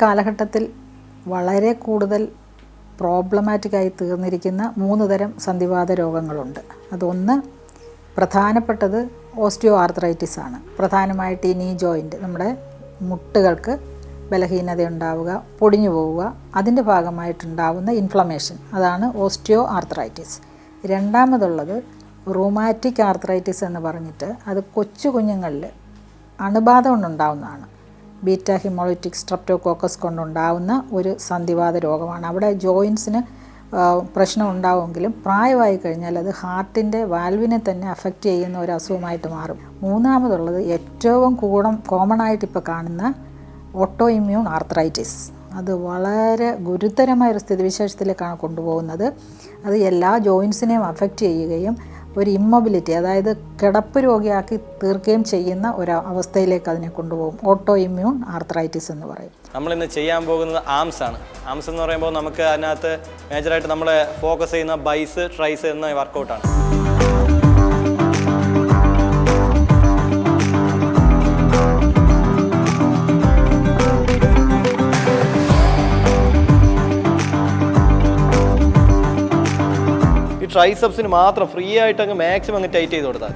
കാലഘട്ടത്തിൽ വളരെ കൂടുതൽ പ്രോബ്ലമാറ്റിക്കായി തീർന്നിരിക്കുന്ന മൂന്ന് തരം സന്ധിവാത രോഗങ്ങളുണ്ട്. അതൊന്ന് പ്രധാനപ്പെട്ടത് ഓസ്റ്റിയോ ആർത്രൈറ്റിസ് ആണ്. പ്രധാനമായിട്ട് ഈ നീ ജോയിന്റ് നമ്മുടെ മുട്ടുകൾക്ക് ബലഹീനത ഉണ്ടാവുക പൊടിഞ്ഞു പോവുക അതിന്റെ ഭാഗമായിട്ടുണ്ടാവുന്ന ഇൻഫ്ലമേഷൻ അതാണ് ഓസ്റ്റിയോ ആർത്രൈറ്റിസ് രണ്ടാമതുള്ളത് റൂമാറ്റിക് ആർത്രൈറ്റിസ് എന്ന് പറഞ്ഞിട്ട് അത് കൊച്ചു കുഞ്ഞുങ്ങളിൽ അണുബാധ കൊണ്ടുണ്ടാവുന്നതാണ്. ബീറ്റ ഹിമോളിറ്റിക് സ്ട്രെപ്റ്റോകോക്കസ് കൊണ്ടുണ്ടാവുന്ന ഒരു സന്ധിവാത രോഗമാണ്. അവിടെ ജോയിൻസിന് പ്രശ്നം ഉണ്ടാവുമെങ്കിലും പ്രായമായി കഴിഞ്ഞാൽ അത് ഹാർട്ടിന്റെ വാൽവിനെ തന്നെ അഫക്റ്റ് ചെയ്യുന്ന ഒരു അസുഖമായിട്ട് മാറും. മൂന്നാമതുള്ളത് ഏറ്റവും കൂടം കോമൺ ആയിട്ട് ഇപ്പോൾ കാണുന്ന ഓട്ടോ ഇമ്മ്യൂൺ ആർത്രൈറ്റിസ്. അത് വളരെ ഗുരുതരമായ ഒരു സ്ഥിതിവിശേഷത്തിലേക്കാണ് കൊണ്ടുപോകുന്നത്. അത് എല്ലാ ജോയിൻസിനെയും അഫക്റ്റ് ചെയ്യുകയും ഒരു ഇമ്മൊബിലിറ്റി അതായത് കിടപ്പ് രോഗിയാക്കി തീർക്കുകയും ചെയ്യുന്ന ഒരു അവസ്ഥയിലേക്ക് അതിനെ കൊണ്ടുപോകും. ഓട്ടോ ഇമ്മ്യൂൺ ആർത്രൈറ്റിസ് എന്ന് പറയും. നമ്മൾ ഇന്ന് ചെയ്യാൻ പോകുന്നത് ആംസ് ആണ്. ആംസ് എന്ന് പറയുമ്പോൾ നമുക്ക് അതിനകത്ത് മേജറായിട്ട് നമ്മൾ ഫോക്കസ് ചെയ്യുന്ന ബൈസ് ട്രൈസ് എന്ന വർക്കൗട്ടാണ് ട്രൈസെപ്സിന് മാത്രം ഫ്രീ ആയിട്ട് അങ്ങ് മാക്സിമം അങ്ങ് ടൈറ്റ് ചെയ്ത് കൊടുത്താൽ.